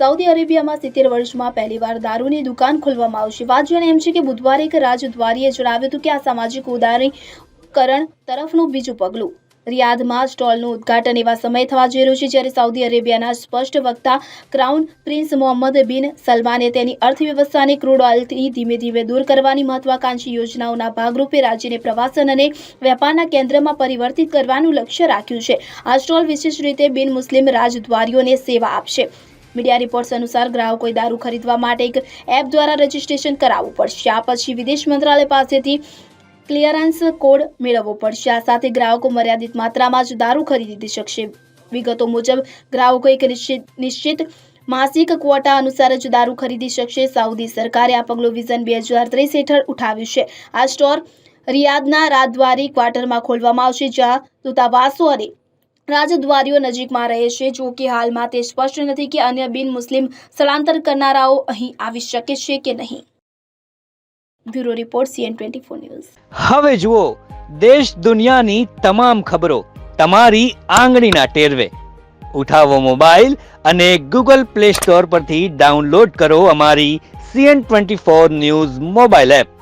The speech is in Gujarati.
સાઉદી અરેબિયામાં સિત્તેર વર્ષમાં પહેલીવાર દારૂની દુકાન ખોલવામાં આવશે. વાત જાણે એમ છે કે બુધવારે એક રાજદ્વારીએ જણાવ્યું હતું કે આ સામાજિક ઉદારીકરણ તરફનું બીજું પગલું. રિયાદમાં સ્ટોલનું ઉદ્ઘાટન એવા સમય થવા જઈ રહ્યું છે જ્યારે સાઉદી અરેબિયાના સ્પષ્ટ વક્તા ક્રાઉન પ્રિન્સ મોહમ્મદ બિન સલમાને તેની અર્થવ્યવસ્થાને ક્રૂડ ઓઇલથી ધીમે ધીમે દૂર કરવાની મહત્વાકાંક્ષી યોજનાઓના ભાગરૂપે રાજ્યને પ્રવાસન અને વેપારના કેન્દ્રમાં પરિવર્તિત કરવાનું લક્ષ્ય રાખ્યું છે. આ સ્ટોલ વિશેષ રીતે બિન મુસ્લિમ રાજદ્વારીઓને સેવા આપશે. મીડિયા રિપોર્ટ્સ અનુસાર ગ્રાહકોએ દારૂ ખરીદવા માટે એક એપ દ્વારા રજીસ્ટ્રેશન કરાવવું પડશે. આ પછી વિદેશ મંત્રાલય પાસેથી ક્લિયરન્સ કોડ મેળવવો પડશે. આ સાથે ગ્રાહકો મર્યાદિત માત્રામાં જ દારૂ ખરીદી શકશે. વિગતો મુજબ, ગ્રાહકો એક નિશ્ચિત માસિક ક્વોટા અનુસાર જ દારૂ ખરીદી શકશે. સાઉદી સરકારે આ પગલું વિઝન બે હજાર ત્રીસ હેઠળ ઉઠાવ્યું છે. આ સ્ટોર રિયાદના રાજદ્વારી ક્વાર્ટરમાં ખોલવામાં આવશે, જ્યાં દૂતાવાસો અને રાજદ્વારીઓ નજીકમાં રહે છે. જો કે હાલમાં તે સ્પષ્ટ નથી કે અન્ય બિન મુસ્લિમ સ્થળાંતર કરનારાઓ અહીં આવી શકે છે કે નહીં. Bureau report CN twenty four news. હવે જુઓ, દેશ દુનિયાની તમામ ખબરો તમારી આંગળીના ટેરવે. ઉઠાવો મોબાઈલ અને ગૂગલ પ્લે સ્ટોર પરથી ડાઉનલોડ કરો અમારી CN twenty four news mobile app.